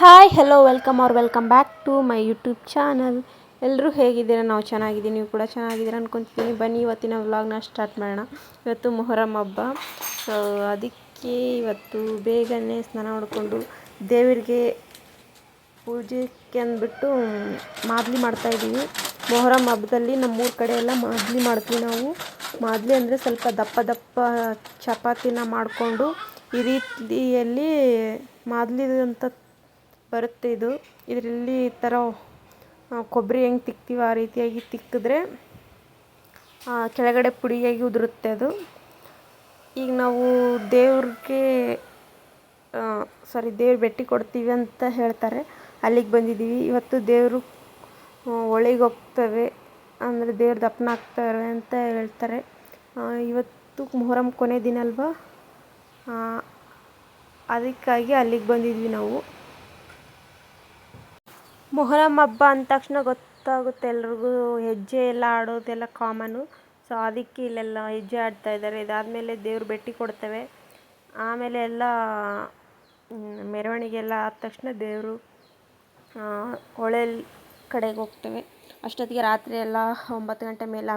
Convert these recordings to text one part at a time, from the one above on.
Hi hello welcome are welcome back to my YouTube channel ಎಲ್ಲರೂ ಹೇಗಿದ್ದೀರಾ? ನಾವು ಚೆನ್ನಾಗಿದ್ದೀವಿ. ನೀವು ಕೂಡ ಚೆನ್ನಾಗಿದ್ದೀರಾ ಅನ್ಕೊತೀನಿ. ಬನ್ನಿ, ಇವತ್ತಿನ ವ್ಲಾಗ್ನ ಸ್ಟಾರ್ಟ್ ಮಾಡೋಣ. ಇವತ್ತು ಮೊಹರಂ ಹಬ್ಬ. ಸೊ ಅದಕ್ಕೆ ಇವತ್ತು ಬೇಗನೆ ಸ್ನಾನ ಮಾಡಿಕೊಂಡು ದೇವರಿಗೆ ಪೂಜೆಗೆ ಅಂದ್ಬಿಟ್ಟು ಮಾದಲಿ ಮಾಡ್ತಾಯಿದ್ದೀವಿ ಮೊಹರಂ ಹಬ್ಬದಲ್ಲಿ ನಮ್ಮೂರ ಕಡೆ ಎಲ್ಲ ಮಾದಲಿ ಮಾಡ್ತೀವಿ ನಾವು. ಮಾದಲಿ ಅಂದರೆ ಸ್ವಲ್ಪ ದಪ್ಪ ದಪ್ಪ ಚಪಾತಿನ ಮಾಡಿಕೊಂಡು ಈ ರೀತಿಯಲ್ಲಿ ಮಾದಲಿ ಅಂತ ಬರುತ್ತೆ ಇದು. ಇದರಲ್ಲಿ ಈ ಥರ ಕೊಬ್ಬರಿ ಹೆಂಗೆ ತಿಕ್ತೀವಿ ಆ ರೀತಿಯಾಗಿ ತಿಕ್ಕಿದ್ರೆ ಕೆಳಗಡೆ ಪುಡಿಯಾಗಿ ಉದುರುತ್ತೆ ಅದು. ಈಗ ನಾವು ದೇವ್ರಿಗೆ ಸಾರಿ ದೇವ್ರ ಭೇಟಿ ಕೊಡ್ತೀವಿ ಅಂತ ಹೇಳ್ತಾರೆ. ಅಲ್ಲಿಗೆ ಬಂದಿದ್ದೀವಿ. ಇವತ್ತು ದೇವರು ಒಳಗೆ ಹೋಗ್ತವೆ. ಅಂದರೆ ದೇವ್ರ ದಪ್ಪನ ಆಗ್ತವೆ ಅಂತ ಹೇಳ್ತಾರೆ. ಇವತ್ತು ಮೊಹರಂ ಕೊನೆ ದಿನ ಅಲ್ವಾ? ಅದಕ್ಕಾಗಿ ಅಲ್ಲಿಗೆ ಬಂದಿದ್ವಿ ನಾವು. ಮೊಹರಂ ಹಬ್ಬ ಅಂದ ತಕ್ಷಣ ಗೊತ್ತಾಗುತ್ತೆ ಎಲ್ರಿಗೂ. ಹೆಜ್ಜೆ ಎಲ್ಲ ಆಡೋದೆಲ್ಲ ಕಾಮನು ಸೊ ಅದಕ್ಕೆ ಇಲ್ಲೆಲ್ಲ ಹೆಜ್ಜೆ ಆಡ್ತಾ ಇದ್ದಾರೆ. ಇದಾದಮೇಲೆ ದೇವ್ರು ಭೇಟಿ ಕೊಡ್ತೇವೆ. ಆಮೇಲೆ ಎಲ್ಲ ಮೆರವಣಿಗೆ ಎಲ್ಲ ಆದ ತಕ್ಷಣ ದೇವರು ಹೊಳೆ ಕಡೆಗೆ ಹೋಗ್ತೇವೆ. ಅಷ್ಟೊತ್ತಿಗೆ ರಾತ್ರಿ ಎಲ್ಲ ಒಂಬತ್ತು ಗಂಟೆ ಮೇಲೆ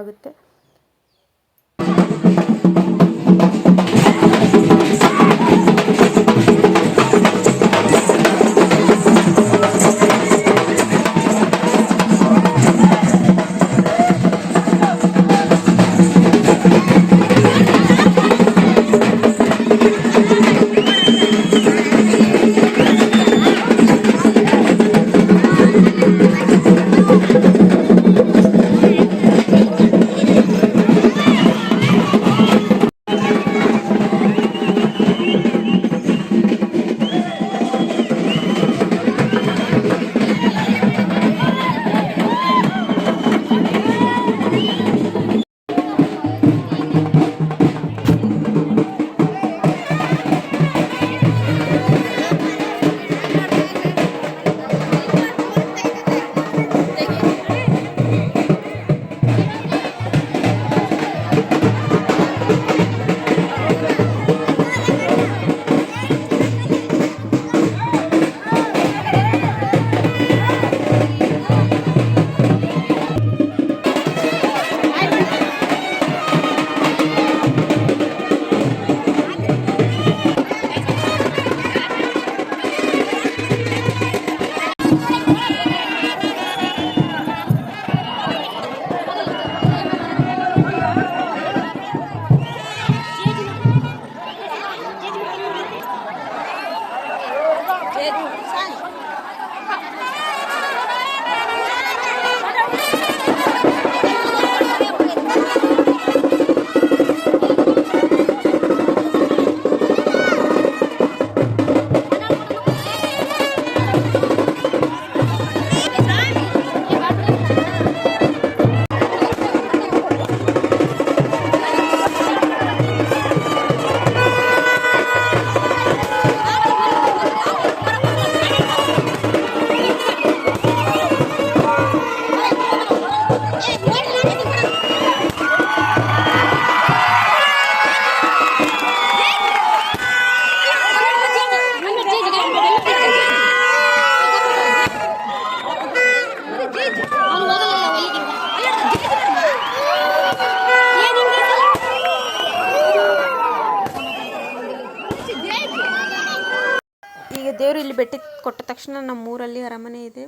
ಇಲ್ಲಿ ಭೇಟಿ ಕೊಟ್ಟ ತಕ್ಷಣ ನಮ್ಮೂರಲ್ಲಿ ಅರಮನೆ ಇದೆ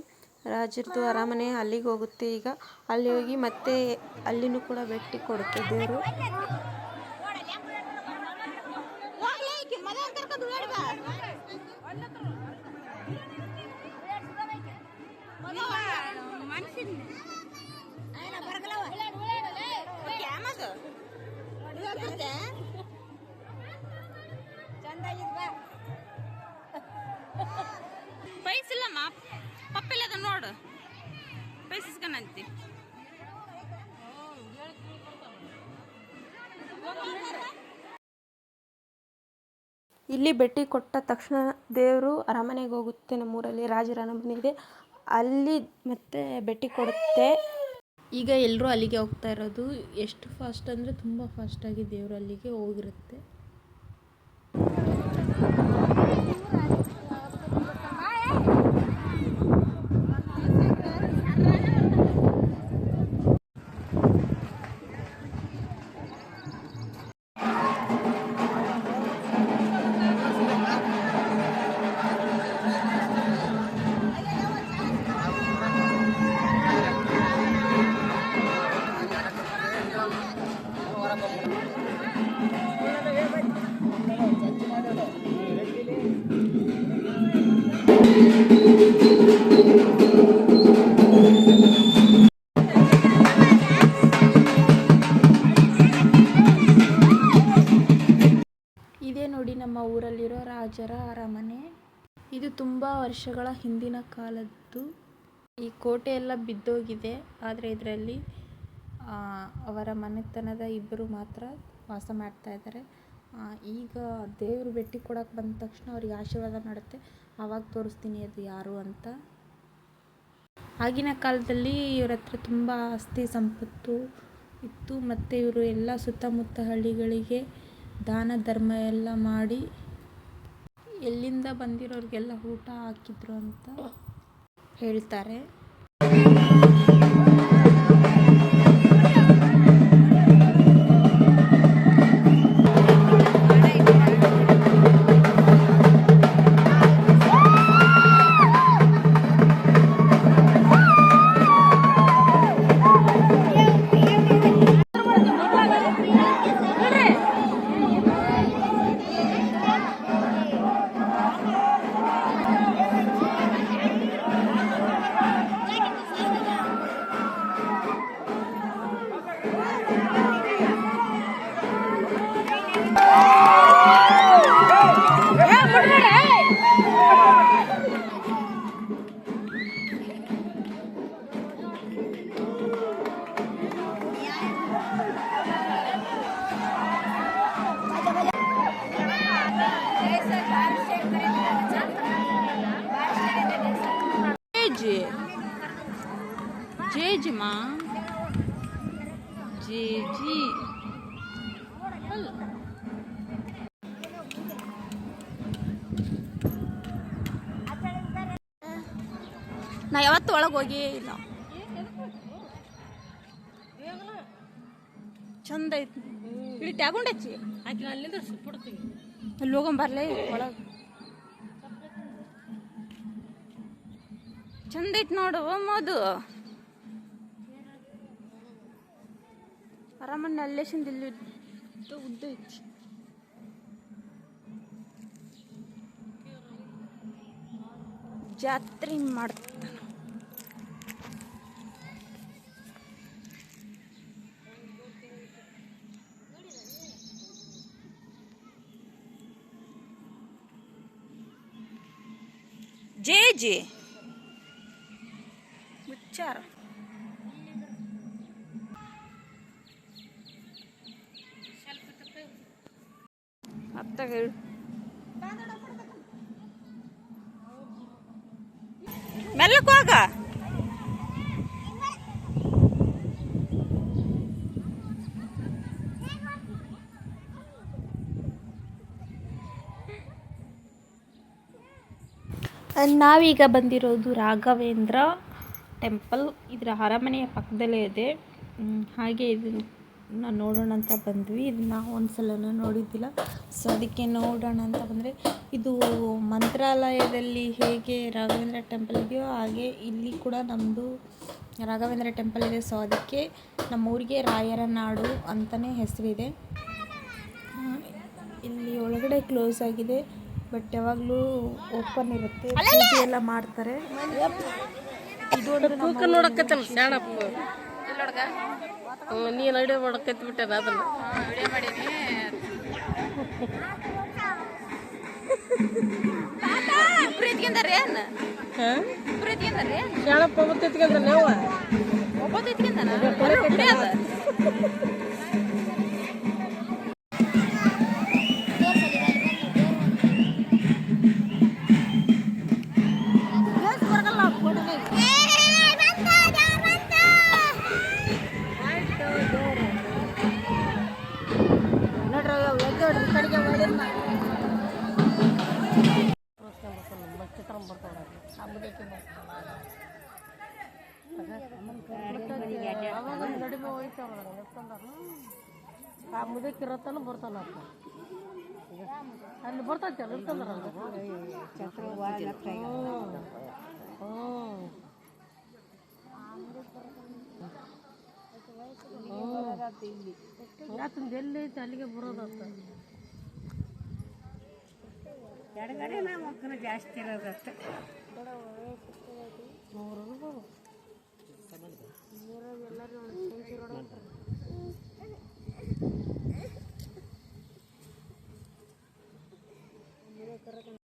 ರಾಜರದು ಅರಮನೆ ಅಲ್ಲಿಗೆ ಹೋಗುತ್ತೆ ಈಗ ಅಲ್ಲಿ ಹೋಗಿ ಮತ್ತೆ ಅಲ್ಲಿನೂ ಕೂಡ ಭೇಟಿ ಕೊಡುತ್ತೆ ದೇವರು ಪೈಸಿಲ್ಲಮ್ಮ ಇಲ್ಲಿ ಭೇಟಿ ಕೊಟ್ಟ ತಕ್ಷಣ ದೇವರು ಅರಮನೆಗೆ ಹೋಗುತ್ತೆ ನಮ್ಮೂರಲ್ಲಿ, ರಾಜರ ಅರಮನೆ ಇದೆ ಅಲ್ಲಿ ಮತ್ತೆ ಭೇಟಿ ಕೊಡುತ್ತೆ. ಈಗ ಎಲ್ಲರೂ ಅಲ್ಲಿಗೆ ಹೋಗ್ತಾ ಇರೋದು. ಎಷ್ಟು ಫಾಸ್ಟ್ ಅಂದರೆ ತುಂಬ ಫಾಸ್ಟಾಗಿ ದೇವರು ಅಲ್ಲಿಗೆ ಹೋಗಿರುತ್ತೆ. ಇದೇ ನೋಡಿ ನಮ್ಮ ಊರಲ್ಲಿರೋ ರಾಜರ ಅರಮನೆ. ಇದು ತುಂಬ ವರ್ಷಗಳ ಹಿಂದಿನ ಕಾಲದ್ದು. ಈ ಕೋಟೆ ಎಲ್ಲ ಬಿದ್ದೋಗಿದೆ. ಆದರೆ ಇದರಲ್ಲಿ ಅವರ ಮನೆತನದ ಇಬ್ಬರು ಮಾತ್ರ ವಾಸ ಮಾಡ್ತಾ ಇದ್ದಾರೆ. ಈಗ ದೇವರು ಭೇಟಿ ಕೊಡಕ್ಕೆ ಬಂದ ತಕ್ಷಣ ಅವ್ರಿಗೆ ಆಶೀರ್ವಾದ ಮಾಡುತ್ತೆ ಆವಾಗ ತೋರಿಸ್ತೀನಿ ಅದು ಯಾರು ಅಂತ. ಆಗಿನ ಕಾಲದಲ್ಲಿ ಇವ್ರ ಹತ್ರ ತುಂಬ ಆಸ್ತಿ ಸಂಪತ್ತು ಇತ್ತು. ಮತ್ತು ಇವರು ಎಲ್ಲ ಸುತ್ತಮುತ್ತ ಹಳ್ಳಿಗಳಿಗೆ ದಾನ, ಧರ್ಮ ಎಲ್ಲ ಮಾಡಿ ಎಲ್ಲಿಂದ ಬಂದಿರೋರಿಗೆಲ್ಲ ಊಟ ಹಾಕಿದ್ರು ಅಂತ ಹೇಳ್ತಾರೆ. ಜೇಜಿ ಅಲ್ಲ. ನಾ ಯಾವತ್ತು ಒಳಗೆ ಹೋಗಿ ಇಲ್ಲ. ಚಂದ ಐತಿ. ಇಲ್ಲಿ ಟ್ಯಾಗುಂಡ್ ಹಚ್ಚಿ ಅಲ್ಲಿ ಹೋಗಂಬರ್ಲೆ ಒಳಗೆ. ಚಂದ ಐತಿ ನೋಡು ಮದು ಅರಮನೆ ಅಲ್ಲೇಶಿಂದ ಇಲ್ಲಿ ಉದ್ದ- ಉದ್ದ ಐತಿ ಜಾತ್ರೆ ಮಾಡ್ತಾನ ಜೇ ಜೇ ಮುಚ್ಚಾರ ಅತ್ತಾಗ ಹೇಳಿ. ನಾವೀಗ ಬಂದಿರೋದು ರಾಘವೇಂದ್ರ ಟೆಂಪಲ್. ಇದರ ಅರಮನೆಯ ಪಕ್ಕದಲ್ಲೇ ಇದೆ. ಹಾಗೆ ಇದನ್ನ ನೋಡೋಣ ಅಂತ ಬಂದ್ವಿ. ಇದನ್ನ ಒಂದ್ಸಲನೂ ನೋಡಿದ್ದಿಲ್ಲ. ಸೊ ಅದಕ್ಕೆ ನೋಡೋಣ ಅಂತ ಬಂದರೆ ಇದು ಮಂತ್ರಾಲಯದಲ್ಲಿ ಹೇಗೆ ರಾಘವೇಂದ್ರ ಟೆಂಪಲ್ ಇದೆಯೋ ಹಾಗೆ ಇಲ್ಲಿ ಕೂಡ ನಮ್ಮದು ರಾಘವೇಂದ್ರ ಟೆಂಪಲ್ ಇದೆ. ಸೊ ಅದಕ್ಕೆ ನಮ್ಮ ಊರಿಗೆ ರಾಯರ ನಾಡು ಅಂತಲೇ ಹೆಸರಿದೆ ಇಲ್ಲಿ ಒಳಗಡೆ ಕ್ಲೋಸ್ ಆಗಿದೆ. ಬಟ್ ಯಾವಾಗಲೂ ಓಪನ್ ಇರುತ್ತೆ. ಎಲ್ಲ ಮಾಡ್ತಾರೆ. ಇದು ಶಾಣಪ್ಪ. ನೀನು ಐಡಿಯಾ ಮಾಡಕತ್ತಿ ಬಿಟ್ಟೆ ಅದನ್ನ ವಿಡಿಯೋ ಮಾಡೀನಿ ಇಬ್ರು ಎತ್ಕೊಂಡಾರ ಏನ್ ಇಬ್ರು ಎತ್ಕೊಂಡಾರ ಏನ್ ಶಾಣಪ್ಪ ಗೊತ್ತಿತ್ಕೊಂಡ ನಾವು ಒಬ್ಬತ್ತು ಎತ್ಕೊಂಡಾನ ಕುಡಿಯೋದ ಆ ಮುದಕ್ಕಿರತ್ತಾನು ಬರ್ತಾನ. ಅಲ್ಲಿ ಬರ್ತೈತೆ ಅಲ್ಲಿ ಇರ್ತಂದ್ರ ಯಾತಂದ ಎಲ್ಲಿ ಐತೆ ಅಲ್ಲಿಗೆ ಬರೋದತ್ತ ಎಡಗಡೆ ನಾವು ಜಾಸ್ತಿ ಇರೋದತ್ತ Quiero violarlo.